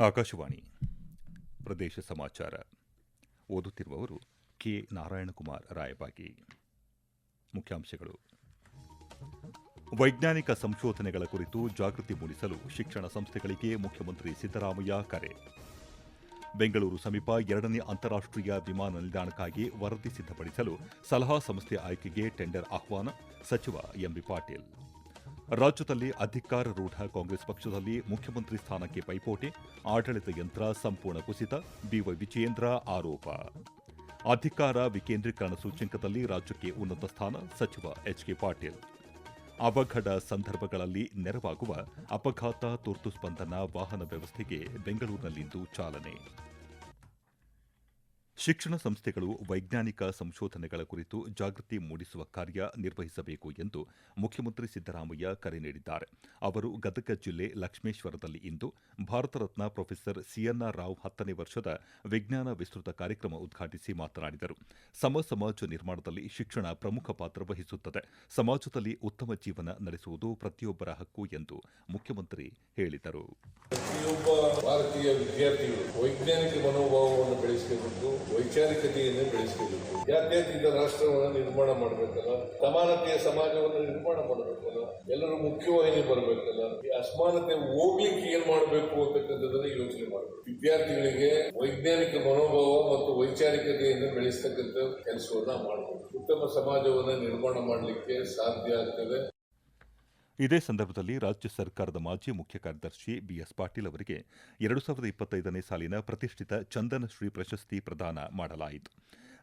ಆಕಾಶವಾಣಿ ಪ್ರದೇಶ ಸಮಾಚಾರ. ಓದುತ್ತಿರುವವರು ಕೆ. ನಾರಾಯಣಕುಮಾರ್ ರಾಯಬಾಗಿ. ಮುಖ್ಯಾಂಶಗಳು. ವೈಜ್ಞಾನಿಕ ಸಂಶೋಧನೆಗಳ ಕುರಿತು ಜಾಗೃತಿ ಮೂಡಿಸಲು ಶಿಕ್ಷಣ ಸಂಸ್ಥೆಗಳಿಗೆ ಮುಖ್ಯಮಂತ್ರಿ ಸಿದ್ದರಾಮಯ್ಯ ಕರೆ. ಬೆಂಗಳೂರು ಸಮೀಪ ಎರಡನೇ ಅಂತಾರಾಷ್ಟೀಯ ವಿಮಾನ ನಿಲ್ದಾಣಕ್ಕಾಗಿ ವರದಿ ಸಿದ್ಧಪಡಿಸಲು ಸಲಹಾ ಸಂಸ್ಥೆ ಆಯ್ಕೆಗೆ ಟೆಂಡರ್ ಆಹ್ವಾನ, ಸಚಿವ ಎಂಬಿ ಪಾಟೀಲ್. ರಾಜ್ಯದಲ್ಲಿ ಅಧಿಕಾರರೂಢ ಕಾಂಗ್ರೆಸ್ ಪಕ್ಷದಲ್ಲಿ ಮುಖ್ಯಮಂತ್ರಿ ಸ್ಥಾನಕ್ಕೆ ಪೈಪೋಟಿ, ಆಡಳಿತ ಯಂತ್ರ ಸಂಪೂರ್ಣ ಕುಸಿತ ಬಿವೈ ವಿಜಯೇಂದ್ರ ಆರೋಪ. ಅಧಿಕಾರ ವಿಕೇಂದ್ರೀಕರಣ ಸೂಚ್ಯಂಕದಲ್ಲಿ ರಾಜ್ಯಕ್ಕೆ ಉನ್ನತ ಸ್ಥಾನ, ಸಚಿವ ಎಚ್ಕೆ ಪಾಟೀಲ್. ಅವಘಡ ಸಂದರ್ಭಗಳಲ್ಲಿ ನೆರವಾಗುವ ಅಪಘಾತ, ತುರ್ತು ಸ್ಪಂದನ, ವಾಹನ ವ್ಯವಸ್ಥೆಗೆ ಬೆಂಗಳೂರಿನಲ್ಲಿಂದು ಚಾಲನೆ. ಶಿಕ್ಷಣ ಸಂಸ್ಥೆಗಳು ವೈಜ್ಞಾನಿಕ ಸಂಶೋಧನೆಗಳ ಕುರಿತು ಜಾಗೃತಿ ಮೂಡಿಸುವ ಕಾರ್ಯ ನಿರ್ವಹಿಸಬೇಕು ಎಂದು ಮುಖ್ಯಮಂತ್ರಿ ಸಿದ್ದರಾಮಯ್ಯ ಕರೆ ನೀಡಿದ್ದಾರೆ. ಅವರು ಗದಗ ಜಿಲ್ಲೆ ಲಕ್ಷ್ಮೇಶ್ವರದಲ್ಲಿ ಇಂದು ಭಾರತ ರತ್ನ ಪ್ರೊಫೆಸರ್ ಸಿಎನ್ಆರ್ ರಾವ್ ಹತ್ತನೇ ವರ್ಷದ ವಿಜ್ಞಾನ ವಿಸ್ತೃತ ಕಾರ್ಯಕ್ರಮ ಉದ್ಘಾಟಿಸಿ ಮಾತನಾಡಿದರು. ಸಮ ಸಮಾಜ ನಿರ್ಮಾಣದಲ್ಲಿ ಶಿಕ್ಷಣ ಪ್ರಮುಖ ಪಾತ್ರ ವಹಿಸುತ್ತದೆ. ಸಮಾಜದಲ್ಲಿ ಉತ್ತಮ ಜೀವನ ನಡೆಸುವುದು ಪ್ರತಿಯೊಬ್ಬರ ಹಕ್ಕು ಎಂದು ಮುಖ್ಯಮಂತ್ರಿ ಹೇಳಿದರು. ಪ್ರತಿಯೊಬ್ಬ ಭಾರತೀಯ ವಿದ್ಯಾರ್ಥಿಗಳು ವೈಜ್ಞಾನಿಕ ಮನೋಭಾವವನ್ನು ಬೆಳೆಸಬೇಕು ವೈಚಾರಿಕತೆಯನ್ನು ಬೆಳೆಸಬೇಕು ಜಾತ್ಯತೀತ ರಾಷ್ಟ್ರವನ್ನು ನಿರ್ಮಾಣ ಮಾಡಬೇಕಲ್ಲ? ಸಮಾನತೆಯ ಸಮಾಜವನ್ನು ನಿರ್ಮಾಣ ಮಾಡಬೇಕಲ್ಲ? ಎಲ್ಲರೂ ಮುಖ್ಯವಾಹಿನಿ ಬರಬೇಕಲ್ಲ? ಈ ಅಸಮಾನತೆ ಹೋಗ್ಲಿಕ್ಕೆ ಏನ್ ಮಾಡಬೇಕು ಅಂತಕ್ಕಂಥದ್ದನ್ನ ಯೋಚನೆ ಮಾಡಬೇಕು. ವಿದ್ಯಾರ್ಥಿಗಳಿಗೆ ವೈಜ್ಞಾನಿಕ ಮನೋಭಾವ ಮತ್ತು ವೈಚಾರಿಕತೆಯನ್ನು ಬೆಳೆಸ್ತಕ್ಕಂಥ ಕೆಲಸವನ್ನ ಮಾಡಬೇಕು. ಉತ್ತಮ ಸಮಾಜವನ್ನು ನಿರ್ಮಾಣ ಮಾಡಲಿಕ್ಕೆ ಸಾಧ್ಯ ಆಗ್ತದೆ. ಇದೇ ಸಂದರ್ಭದಲ್ಲಿ ರಾಜ್ಯ ಸರ್ಕಾರದ ಮಾಜಿ ಮುಖ್ಯ ಕಾರ್ಯದರ್ಶಿ ಬಿಎಸ್ ಪಾಟೀಲ್ ಅವರಿಗೆ ಎರಡು ಸಾವಿರದ ಇಪ್ಪತ್ತೈದನೇ ಸಾಲಿನ ಪ್ರತಿಷ್ಠಿತ ಚಂದನಶ್ರೀ ಪ್ರಶಸ್ತಿ ಪ್ರದಾನ ಮಾಡಲಾಯಿತು.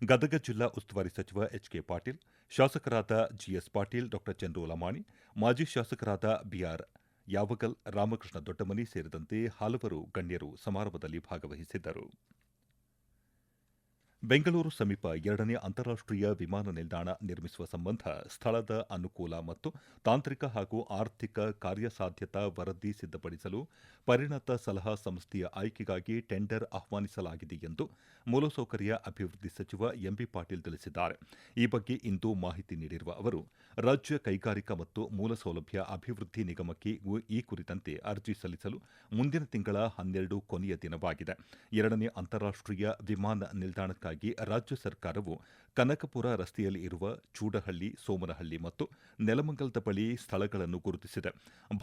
ಗದಗ ಜಿಲ್ಲಾ ಉಸ್ತುವಾರಿ ಸಚಿವ ಎಚ್ಕೆ ಪಾಟೀಲ್, ಶಾಸಕರಾದ ಜಿಎಸ್ ಪಾಟೀಲ್ ಡಾ ಚಂದ್ರು ಲಮಾಣಿ ಮಾಜಿ ಶಾಸಕರಾದ ಬಿಆರ್ ಯಾವಗಲ್, ರಾಮಕೃಷ್ಣ ದೊಡ್ಡಮನಿ ಸೇರಿದಂತೆ ಹಲವರು ಗಣ್ಯರು ಸಮಾರಂಭದಲ್ಲಿ ಭಾಗವಹಿಸಿದ್ದರು. ಬೆಂಗಳೂರು ಸಮೀಪ ಎರಡನೇ ಅಂತಾರಾಷ್ಟೀಯ ವಿಮಾನ ನಿಲ್ದಾಣ ನಿರ್ಮಿಸುವ ಸಂಬಂಧ ಸ್ಥಳದ ಅನುಕೂಲ ಮತ್ತು ತಾಂತ್ರಿಕ ಹಾಗೂ ಆರ್ಥಿಕ ಕಾರ್ಯಸಾಧ್ಯತಾ ವರದಿ ಸಿದ್ಧಪಡಿಸಲು ಪರಿಣತ ಸಲಹಾ ಸಂಸ್ಥೆಯ ಆಯ್ಕೆಗಾಗಿ ಟೆಂಡರ್ ಆಹ್ವಾನಿಸಲಾಗಿದೆ ಎಂದು ಮೂಲಸೌಕರ್ಯ ಅಭಿವೃದ್ಧಿ ಸಚಿವ ಎಂಬಿ ಪಾಟೀಲ್ ತಿಳಿಸಿದ್ದಾರೆ. ಈ ಬಗ್ಗೆ ಇಂದು ಮಾಹಿತಿ ನೀಡಿರುವ ಅವರು, ರಾಜ್ಯ ಕೈಗಾರಿಕಾ ಮತ್ತು ಮೂಲಸೌಲಭ್ಯ ಅಭಿವೃದ್ಧಿ ನಿಗಮಕ್ಕೆ ಈ ಕುರಿತಂತೆ ಅರ್ಜಿ ಸಲ್ಲಿಸಲು ಮುಂದಿನ ತಿಂಗಳ ಹನ್ನೆರಡು ಕೊನೆಯ ದಿನವಾಗಿದೆ. ಎರಡನೇ ಅಂತಾರಾಷ್ಟೀಯ ವಿಮಾನ ನಿಲ್ದಾಣಕ್ಕಾಗಿ ರಾಜ್ಯ ಸರ್ಕಾರವು ಕನಕಪುರ ರಸ್ತೆಯಲ್ಲಿ ಇರುವ ಚೂಡಹಳ್ಳಿ, ಸೋಮನಹಳ್ಳಿ ಮತ್ತು ನೆಲಮಂಗಲದ ಬಳಿ ಸ್ಥಳಗಳನ್ನು ಗುರುತಿಸಿದೆ.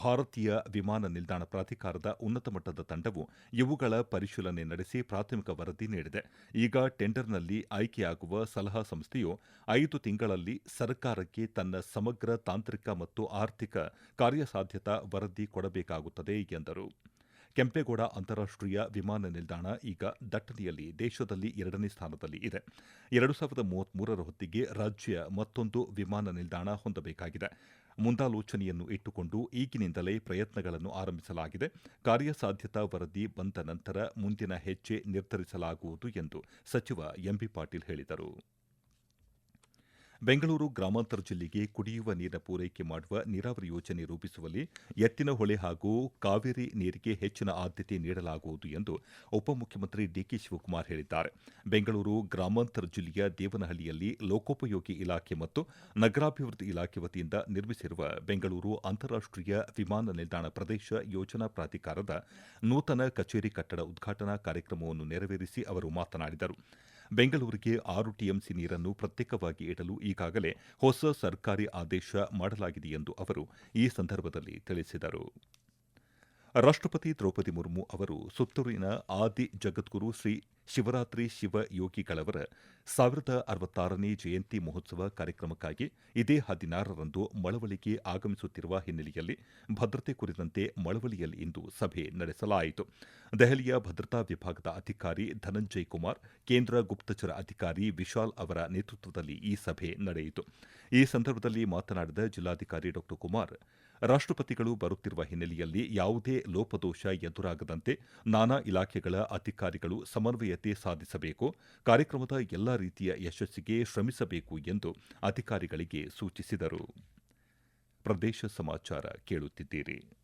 ಭಾರತೀಯ ವಿಮಾನ ನಿಲ್ದಾಣ ಪ್ರಾಧಿಕಾರದ ಉನ್ನತ ಮಟ್ಟದ ತಂಡವು ಇವುಗಳ ಪರಿಶೀಲನೆ ನಡೆಸಿ ಪ್ರಾಥಮಿಕ ವರದಿ ನೀಡಿದೆ. ಈಗ ಟೆಂಡರ್ನಲ್ಲಿ ಆಯ್ಕೆಯಾಗುವ ಸಲಹಾ ಸಂಸ್ಥೆಯು ಐದು ತಿಂಗಳಲ್ಲಿ ಸರ್ಕಾರಕ್ಕೆ ತನ್ನ ಸಮಗ್ರ ತಾಂತ್ರಿಕ ಮತ್ತು ಆರ್ಥಿಕ ಕಾರ್ಯಸಾಧ್ಯತಾ ವರದಿ ಕೊಡಬೇಕಾಗುತ್ತದೆ ಎಂದರು. ಕೆಂಪೇಗೌಡ ಅಂತಾರಾಷ್ಟೀಯ ವಿಮಾನ ನಿಲ್ದಾಣ ಈಗ ದಟ್ಟಣೆಯಲ್ಲಿ ದೇಶದಲ್ಲಿ ಎರಡನೇ ಸ್ಥಾನದಲ್ಲಿ ಇದೆ. ಎರಡು ಸಾವಿರದ ಮೂವತ್ಮೂರರ ಹೊತ್ತಿಗೆ ರಾಜ್ಯ ಮತ್ತೊಂದು ವಿಮಾನ ನಿಲ್ದಾಣ ಹೊಂದಬೇಕಾಗಿದೆ. ಮುಂದಾಲೋಚನೆಯನ್ನು ಇಟ್ಟುಕೊಂಡು ಈಗಿನಿಂದಲೇ ಪ್ರಯತ್ನಗಳನ್ನು ಆರಂಭಿಸಲಾಗಿದೆ. ಕಾರ್ಯಸಾಧ್ಯತಾ ವರದಿ ಬಂದ ನಂತರ ಮುಂದಿನ ಹೆಜ್ಜೆ ನಿರ್ಧರಿಸಲಾಗುವುದು ಎಂದು ಸಚಿವ ಎಂಬಿ ಪಾಟೀಲ್ ಹೇಳಿದರು. ಬೆಂಗಳೂರು ಗ್ರಾಮಾಂತರ ಜಿಲ್ಲೆಗೆ ಕುಡಿಯುವ ನೀರಿನ ಪೂರೈಕೆ ಮಾಡುವ ನೀರಾವರಿ ಯೋಜನೆ ರೂಪಿಸುವಲ್ಲಿ ಎತ್ತಿನಹೊಳೆ ಹಾಗೂ ಕಾವೇರಿ ನೀರಿಗೆ ಹೆಚ್ಚಿನ ಆದ್ಯತೆ ನೀಡಲಾಗುವುದು ಎಂದು ಉಪಮುಖ್ಯಮಂತ್ರಿ ಡಿಕೆ ಶಿವಕುಮಾರ್ ಹೇಳಿದ್ದಾರೆ. ಬೆಂಗಳೂರು ಗ್ರಾಮಾಂತರ ಜಿಲ್ಲೆಯ ದೇವನಹಳ್ಳಿಯಲ್ಲಿ ಲೋಕೋಪಯೋಗಿ ಇಲಾಖೆ ಮತ್ತು ನಗರಾಭಿವೃದ್ಧಿ ಇಲಾಖೆ ವತಿಯಿಂದ ನಿರ್ಮಿಸಿರುವ ಬೆಂಗಳೂರು ಅಂತಾರಾಷ್ಟೀಯ ವಿಮಾನ ನಿಲ್ದಾಣ ಪ್ರದೇಶ ಯೋಜನಾ ಪ್ರಾಧಿಕಾರದ ನೂತನ ಕಚೇರಿ ಕಟ್ಟಡ ಉದ್ಘಾಟನಾ ಕಾರ್ಯಕ್ರಮವನ್ನು ನೆರವೇರಿಸಿ ಅವರು ಮಾತನಾಡಿದರು. ಬೆಂಗಳೂರಿಗೆ ಆರು ಟಿಎಂಸಿ ನೀರನ್ನು ಪ್ರತ್ಯೇಕವಾಗಿ ಇಡಲು ಈಗಾಗಲೇ ಹೊಸ ಸರ್ಕಾರಿ ಆದೇಶ ಮಾಡಲಾಗಿದೆ ಎಂದು ಅವರು ಈ ಸಂದರ್ಭದಲ್ಲಿ ತಿಳಿಸಿದರು. ರಾಷ್ಟಪತಿ ದ್ರೌಪದಿ ಮುರ್ಮು ಅವರು ಸುತ್ತೂರಿನ ಆದಿ ಜಗದ್ಗುರು ಶ್ರೀ ಶಿವರಾತ್ರಿ ಶಿವಯೋಗಿಗಳವರ ಸಾವಿರದ ಅರವತ್ತಾರನೇ ಜಯಂತಿ ಮಹೋತ್ಸವ ಕಾರ್ಯಕ್ರಮಕ್ಕಾಗಿ ಇದೇ ಹದಿನಾರರಂದು ಮಳವಳಿಗೆ ಆಗಮಿಸುತ್ತಿರುವ ಹಿನ್ನೆಲೆಯಲ್ಲಿ ಭದ್ರತೆ ಕುರಿತಂತೆ ಮಳವಳಿಯಲ್ಲಿ ಇಂದು ಸಭೆ ನಡೆಸಲಾಯಿತು. ದೆಹಲಿಯ ಭದ್ರತಾ ವಿಭಾಗದ ಅಧಿಕಾರಿ ಧನಂಜಯ್ ಕುಮಾರ್, ಕೇಂದ್ರ ಗುಪ್ತಚರ ಅಧಿಕಾರಿ ವಿಶಾಲ್ ಅವರ ನೇತೃತ್ವದಲ್ಲಿ ಈ ಸಭೆ ನಡೆಯಿತು. ಈ ಸಂದರ್ಭದಲ್ಲಿ ಮಾತನಾಡಿದ ಜಿಲ್ಲಾಧಿಕಾರಿ ಡಾ ಕುಮಾರ್ ರಾಷ್ಟಪತಿಗಳು ಬರುತ್ತಿರುವ ಹಿನ್ನೆಲೆಯಲ್ಲಿ ಯಾವುದೇ ಲೋಪದೋಷ ಎದುರಾಗದಂತೆ ನಾನಾ ಇಲಾಖೆಗಳ ಅಧಿಕಾರಿಗಳು ಸಮನ್ವಯತೆ ಸಾಧಿಸಬೇಕು, ಕಾರ್ಯಕ್ರಮದ ಎಲ್ಲಾ ರೀತಿಯ ಯಶಸ್ಸಿಗೆ ಶ್ರಮಿಸಬೇಕು ಎಂದು ಅಧಿಕಾರಿಗಳಿಗೆ ಸೂಚಿಸಿದರು. ಪ್ರದೇಶ ಸಮಾಚಾರ ಕೇಳುತ್ತಿದ್ದೀರಿ.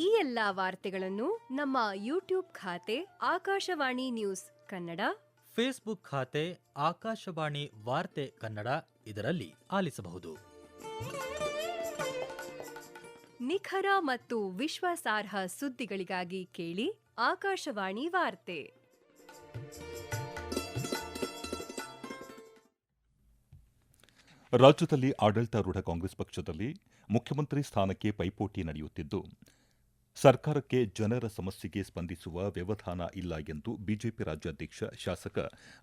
ಈ ಎಲ್ಲಾ ವಾರ್ತೆಗಳನ್ನು ನಮ್ಮ ಯೂಟ್ಯೂಬ್ ಖಾತೆ ಆಕಾಶವಾಣಿ ನ್ಯೂಸ್ ಕನ್ನಡ ಫೇಸ್ಬುಕ್ ಖಾತೆ ಆಕಾಶವಾಣಿ ವಾರ್ತೆ ಕನ್ನಡ ಇದರಲ್ಲಿ ಆಲಿಸಬಹುದು. ನಿಖರ ಮತ್ತು ವಿಶ್ವಾಸಾರ್ಹ ಸುದ್ದಿಗಳಿಗಾಗಿ ಕೇಳಿ ಆಕಾಶವಾಣಿ ವಾರ್ತೆ. ರಾಜ್ಯದಲ್ಲಿ ಆಡಳಿತಾರೂಢ ಕಾಂಗ್ರೆಸ್ ಪಕ್ಷದಲ್ಲಿ ಮುಖ್ಯಮಂತ್ರಿ ಸ್ಥಾನಕ್ಕೆ ಪೈಪೋಟಿ ನಡೆಯುತ್ತಿದ್ದು ಸರ್ಕಾರಕ್ಕೆ ಜನರ ಸಮಸ್ಯೆಗೆ ಸ್ಪಂದಿಸುವ ವ್ಯವಧಾನ ಇಲ್ಲ ಎಂದು ಬಿಜೆಪಿ ರಾಜ್ಯಾಧ್ಯಕ್ಷ ಶಾಸಕ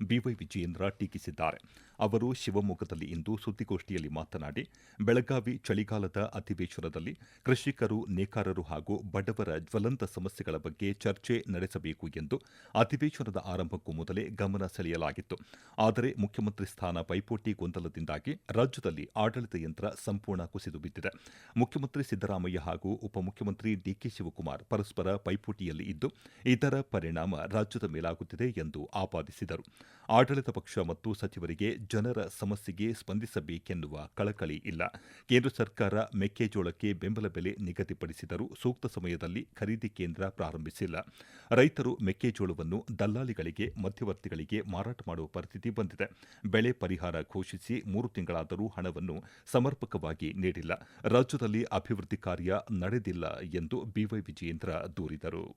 ಬಿವೈ ವಿಜಯೇಂದ್ರ ಟೀಕಿಸಿದ್ದಾರೆ. ಅವರು ಶಿವಮೊಗ್ಗದಲ್ಲಿ ಇಂದು ಸುದ್ದಿಗೋಷ್ಠಿಯಲ್ಲಿ ಮಾತನಾಡಿ, ಬೆಳಗಾವಿ ಚಳಿಗಾಲದ ಅಧಿವೇಶನದಲ್ಲಿ ಕೃಷಿಕರು, ನೇಕಾರರು ಹಾಗೂ ಬಡವರ ಜ್ವಲಂತ ಸಮಸ್ಯೆಗಳ ಬಗ್ಗೆ ಚರ್ಚೆ ನಡೆಸಬೇಕು ಎಂದು ಅಧಿವೇಶನದ ಆರಂಭಕ್ಕೂ ಮೊದಲೇ ಗಮನ ಸೆಳೆಯಲಾಗಿತ್ತು. ಆದರೆ ಮುಖ್ಯಮಂತ್ರಿ ಸ್ಥಾನ ಪೈಪೋಟಿ ಗೊಂದಲದಿಂದಾಗಿ ರಾಜ್ಯದಲ್ಲಿ ಆಡಳಿತ ಯಂತ್ರ ಸಂಪೂರ್ಣ ಕುಸಿದು ಬಿದ್ದಿದೆ. ಮುಖ್ಯಮಂತ್ರಿ ಸಿದ್ದರಾಮಯ್ಯ ಹಾಗೂ ಉಪಮುಖ್ಯಮಂತ್ರಿ ಡಿಕೆ ಶಿವಕುಮಾರ್ ಪರಸ್ಪರ ಪೈಪೋಟಿಯಲ್ಲಿ ಇದ್ದು ಇದರ ಪರಿಣಾಮ ರಾಜ್ಯದ ಮೇಲಾಗುತ್ತಿದೆ ಎಂದು ಆಪಾದಿಸಿದರು. ಆಡಳಿತ ಪಕ್ಷ ಮತ್ತು ಸಚಿವರಿಗೆ ಜನರ ಸಮಸ್ಯೆಗೆ ಸ್ಪಂದಿಸಬೇಕೆನ್ನುವ ಕಳಕಳಿ ಇಲ್ಲ. ಕೇಂದ್ರ ಸರ್ಕಾರ ಮೆಕ್ಕೆಜೋಳಕ್ಕೆ ಬೆಂಬಲ ಬೆಲೆ ನಿಗದಿಪಡಿಸಿದರೂ ಸೂಕ್ತ ಸಮಯದಲ್ಲಿ ಖರೀದಿ ಕೇಂದ್ರ ಪ್ರಾರಂಭಿಸಿಲ್ಲ. ರೈತರು ಮೆಕ್ಕೆಜೋಳವನ್ನು ದಲ್ಲಾಳಿಗಳಿಗೆ, ಮಧ್ಯವರ್ತಿಗಳಿಗೆ ಮಾರಾಟ ಮಾಡುವ ಪರಿಸ್ಥಿತಿ ಬಂದಿದೆ. ಬೆಳೆ ಪರಿಹಾರ ಘೋಷಿಸಿ ಮೂರು ತಿಂಗಳಾದರೂ ಹಣವನ್ನು ಸಮರ್ಪಕವಾಗಿ ನೀಡಿಲ್ಲ. ರಾಜ್ಯದಲ್ಲಿ ಅಭಿವೃದ್ಧಿ ಕಾರ್ಯ ನಡೆದಿಲ್ಲ ಎಂದು ಬಿವೈ ವಿಜಯೇಂದ್ರ ದೂರಿದರು.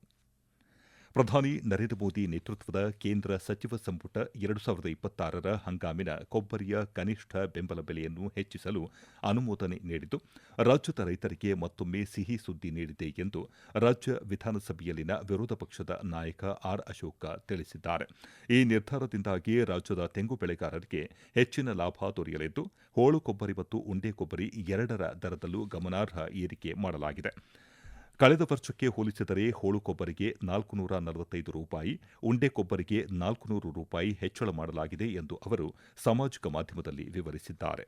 ಪ್ರಧಾನಿ ನರೇಂದ್ರ ಮೋದಿ ನೇತೃತ್ವದ ಕೇಂದ್ರ ಸಚಿವ ಸಂಪುಟ ಎರಡು ಸಾವಿರದ ಇಪ್ಪತ್ತಾರರ ಹಂಗಾಮಿನ ಕೊಬ್ಬರಿಯ ಕನಿಷ್ಠ ಬೆಂಬಲ ಬೆಲೆಯನ್ನು ಹೆಚ್ಚಿಸಲು ಅನುಮೋದನೆ ನೀಡಿದ್ದು, ರಾಜ್ಯದ ರೈತರಿಗೆ ಮತ್ತೊಮ್ಮೆ ಸಿಹಿ ಸುದ್ದಿ ನೀಡಿದೆ ಎಂದು ರಾಜ್ಯ ವಿಧಾನಸಭೆಯಲ್ಲಿನ ವಿರೋಧ ಪಕ್ಷದ ನಾಯಕ ಆರ್ ಅಶೋಕ ತಿಳಿಸಿದ್ದಾರೆ. ಈ ನಿರ್ಧಾರದಿಂದಾಗಿ ರಾಜ್ಯದ ತೆಂಗು ಬೆಳೆಗಾರರಿಗೆ ಹೆಚ್ಚಿನ ಲಾಭ ದೊರೆಯಲಿದ್ದು, ಹೋಳು ಕೊಬ್ಬರಿ ಮತ್ತು ಉಂಡೆ ಕೊಬ್ಬರಿ ಎರಡರ ದರದಲ್ಲೂ ಗಮನಾರ್ಹ ಏರಿಕೆ ಮಾಡಲಾಗಿದೆ. ಕಳೆದ ವರ್ಷಕ್ಕೆ ಹೋಲಿಸಿದರೆ ಹೋಳು ಕೊಬ್ಬರಿಗೆ ನಾಲ್ಕು ನೂರ ನಲವತ್ತೈದು ರೂಪಾಯಿ ಉಂಡೆ ಕೊಬ್ಬರಿಗೆ ನಾಲ್ಕು ನೂರು ರೂಪಾಯಿ ಹೆಚ್ಚಳ ಮಾಡಲಾಗಿದೆ ಎಂದು ಅವರು ಸಾಮಾಜಿಕ ಮಾಧ್ಯಮದಲ್ಲಿ ವಿವರಿಸಿದ್ದಾರೆ.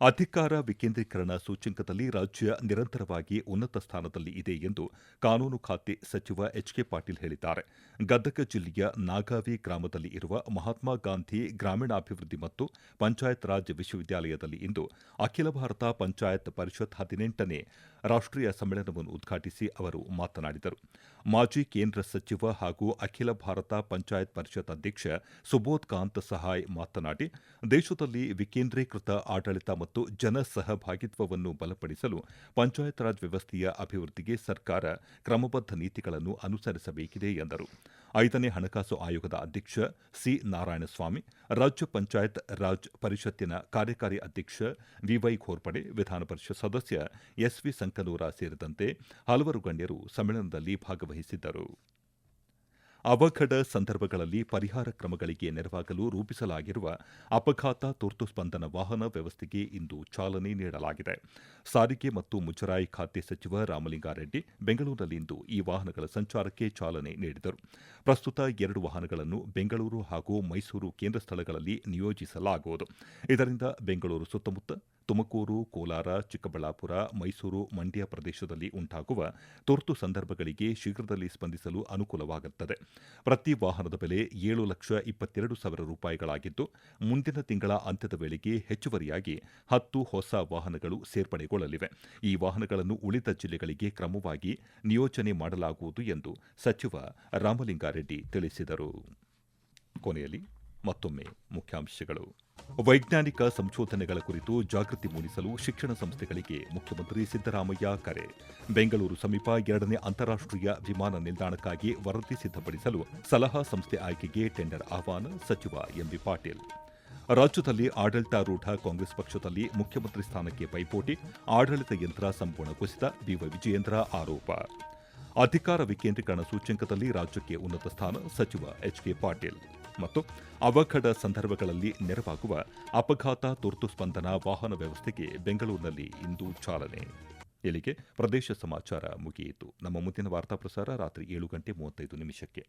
ಅಧಿಕಾರ ವಿಕೇಂದ್ರೀಕರಣ ಸೂಚ್ಯಂಕದಲ್ಲಿ ರಾಜ್ಯ ನಿರಂತರವಾಗಿ ಉನ್ನತ ಸ್ಥಾನದಲ್ಲಿ ಇದೆ ಎಂದು ಕಾನೂನು ಖಾತೆ ಸಚಿವ ಎಚ್ ಕೆ ಪಾಟೀಲ್ ಹೇಳಿದ್ದಾರೆ. ಗದಗ ಜಿಲ್ಲೆಯ ನಾಗಾವಿ ಗ್ರಾಮದಲ್ಲಿ ಇರುವ ಮಹಾತ್ಮ ಗಾಂಧಿ ಗ್ರಾಮೀಣಾಭಿವೃದ್ಧಿ ಮತ್ತು ಪಂಚಾಯತ್ ರಾಜ್ ವಿಶ್ವವಿದ್ಯಾಲಯದಲ್ಲಿ ಇಂದು ಅಖಿಲ ಭಾರತ ಪಂಚಾಯತ್ ಪರಿಷತ್ ಹದಿನೆಂಟನೇ ರಾಷ್ಟ್ರೀಯ ಸಮ್ಮೇಳನವನ್ನು ಉದ್ಘಾಟಿಸಿ ಅವರು ಮಾತನಾಡಿದರು. ಮಾಜಿ ಕೇಂದ್ರ ಸಚಿವ ಹಾಗೂ ಅಖಿಲ ಭಾರತ ಪಂಚಾಯತ್ ಪರಿಷತ್ ಅಧ್ಯಕ್ಷ ಸುಬೋಧ್ ಕಾಂತ್ ಸಹಾಯ್ ಮಾತನಾಡಿ, ದೇಶದಲ್ಲಿ ವಿಕೇಂದ್ರೀಕೃತ ಆಡಳಿತ ಮತ್ತು ಜನ ಸಹಭಾಗಿತ್ವವನ್ನು ಬಲಪಡಿಸಲು ಪಂಚಾಯತ್ ರಾಜ್ ವ್ಯವಸ್ಥೆಯ ಅಭಿವೃದ್ಧಿಗೆ ಸರ್ಕಾರ ಕ್ರಮಬದ್ಧ ನೀತಿಗಳನ್ನು ಅನುಸರಿಸಬೇಕಿದೆ ಎಂದರು. ಐದನೇ ಹಣಕಾಸು ಆಯೋಗದ ಅಧ್ಯಕ್ಷ ಸಿ ನಾರಾಯಣಸ್ವಾಮಿ, ರಾಜ್ಯ ಪಂಚಾಯತ್ ರಾಜ್ ಪರಿಷತ್ತಿನ ಕಾರ್ಯಕಾರಿ ಅಧ್ಯಕ್ಷ ವಿವೈ ಘೋರ್ಪಡೆ, ವಿಧಾನ ಪರಿಷತ್ ಸದಸ್ಯ ಎಸ್ವಿ ಸಂಕನೂರ ಸೇರಿದಂತೆ ಹಲವರು ಗಣ್ಯರು ಸಮ್ಮೇಳನದಲ್ಲಿ ಭಾಗವಹಿಸಿದ್ದರು. ಅವಘಡ ಸಂದರ್ಭಗಳಲ್ಲಿ ಪರಿಹಾರ ಕ್ರಮಗಳಿಗೆ ನೆರವಾಗಲು ರೂಪಿಸಲಾಗಿರುವ ಅಪಘಾತ ತುರ್ತು ಸ್ಪಂದನ ವಾಹನ ವ್ಯವಸ್ಥೆಗೆ ಇಂದು ಚಾಲನೆ ನೀಡಲಾಗಿದೆ. ಸಾರಿಗೆ ಮತ್ತು ಮುಜರಾಯಿ ಖಾತೆ ಸಚಿವ ರಾಮಲಿಂಗಾರೆಡ್ಡಿ ಬೆಂಗಳೂರಿನಲ್ಲಿಂದು ಈ ವಾಹನಗಳ ಸಂಚಾರಕ್ಕೆ ಚಾಲನೆ ನೀಡಿದರು. ಪ್ರಸ್ತುತ ಎರಡು ವಾಹನಗಳನ್ನು ಬೆಂಗಳೂರು ಹಾಗೂ ಮೈಸೂರು ಕೇಂದ್ರ ಸ್ಥಳಗಳಲ್ಲಿ ನಿಯೋಜಿಸಲಾಗುವುದು. ಇದರಿಂದ ಬೆಂಗಳೂರು ಸುತ್ತಮುತ್ತ ತುಮಕೂರು, ಕೋಲಾರ, ಚಿಕ್ಕಬಳ್ಳಾಪುರ, ಮೈಸೂರು ಮಂಡ್ಯ ಪ್ರದೇಶದಲ್ಲಿ ಉಂಟಾಗುವ ತುರ್ತು ಸಂದರ್ಭಗಳಿಗೆ ಶೀಘ್ರದಲ್ಲಿ ಸ್ಪಂದಿಸಲು ಅನುಕೂಲವಾಗುತ್ತದೆ. ಪ್ರತಿ ವಾಹನದ ಬೆಲೆ ಏಳು ಲಕ್ಷ ಇಪ್ಪತ್ತೆರಡು ಸಾವಿರ ರೂಪಾಯಿಗಳಾಗಿದ್ದು, ಮುಂದಿನ ತಿಂಗಳ ಅಂತ್ಯದ ವೇಳೆಗೆ ಹೆಚ್ಚುವರಿಯಾಗಿ ಹತ್ತು ಹೊಸ ವಾಹನಗಳು ಸೇರ್ಪಡೆಗೊಳ್ಳಲಿವೆ. ಈ ವಾಹನಗಳನ್ನು ಉಳಿದ ಜಿಲ್ಲೆಗಳಿಗೆ ಕ್ರಮವಾಗಿ ನಿಯೋಜನೆ ಮಾಡಲಾಗುವುದು ಎಂದು ಸಚಿವ ರಾಮಲಿಂಗಾರೆಡ್ಡಿ ತಿಳಿಸಿದರು. ಕೊನೆಯಲ್ಲಿ ಮತ್ತೊಮ್ಮೆ ಮುಖ್ಯಾಂಶಗಳು. ವೈಜ್ಞಾನಿಕ ಸಂಶೋಧನೆಗಳ ಕುರಿತು ಜಾಗೃತಿ ಮೂಡಿಸಲು ಶಿಕ್ಷಣ ಸಂಸ್ಥೆಗಳಿಗೆ ಮುಖ್ಯಮಂತ್ರಿ ಸಿದ್ದರಾಮಯ್ಯ ಕರೆ. ಬೆಂಗಳೂರು ಸಮೀಪ ಎರಡನೇ ಅಂತಾರಾಷ್ಟೀಯ ವಿಮಾನ ನಿಲ್ದಾಣಕ್ಕಾಗಿ ವರದಿ ಸಿದ್ಧಪಡಿಸಲು ಸಲಹಾ ಸಂಸ್ಥೆ ಆಯ್ಕೆಗೆ ಟೆಂಡರ್ ಆಹ್ವಾನ ಸಚಿವ ಎಂಬಿ ಪಾಟೀಲ್. ರಾಜ್ಯದಲ್ಲಿ ಆಡಳಿತಾರೂಢ ಕಾಂಗ್ರೆಸ್ ಪಕ್ಷದಲ್ಲಿ ಮುಖ್ಯಮಂತ್ರಿ ಸ್ಥಾನಕ್ಕೆ ಪೈಪೋಟಿ, ಆಡಳಿತ ಯಂತ್ರ ಸಂಪೂರ್ಣ ಕುಸಿತ ಬಿವೈ ವಿಜಯೇಂದ್ರ ಆರೋಪ. ಅಧಿಕಾರ ವಿಕೇಂದ್ರೀಕರಣ ಸೂಚ್ಯಂಕದಲ್ಲಿ ರಾಜ್ಯಕ್ಕೆ ಉನ್ನತ ಸ್ಥಾನ ಸಚಿವ ಎಚ್ ಕೆ ಪಾಟೀಲ್. ಮತ್ತು ಅವಘಡ ಸಂದರ್ಭಗಳಲ್ಲಿ ನೆರವಾಗುವ ಅಪಘಾತ ತುರ್ತು ಸ್ಪಂದನ ವಾಹನ ವ್ಯವಸ್ಥೆಗೆ ಬೆಂಗಳೂರಿನಲ್ಲಿ ಇಂದು ಚಾಲನೆ. ಇಲ್ಲಿಗೆ ಪ್ರದೇಶ ಸಮಾಚಾರ ಮುಗಿಯಿತು. ನಮ್ಮ ಮುಂದಿನ ವಾರ್ತಾ ಪ್ರಸಾರ ರಾತ್ರಿ ಏಳು ಗಂಟೆ ಮೂವತ್ತೈದು ನಿಮಿಷಕ್ಕೆ.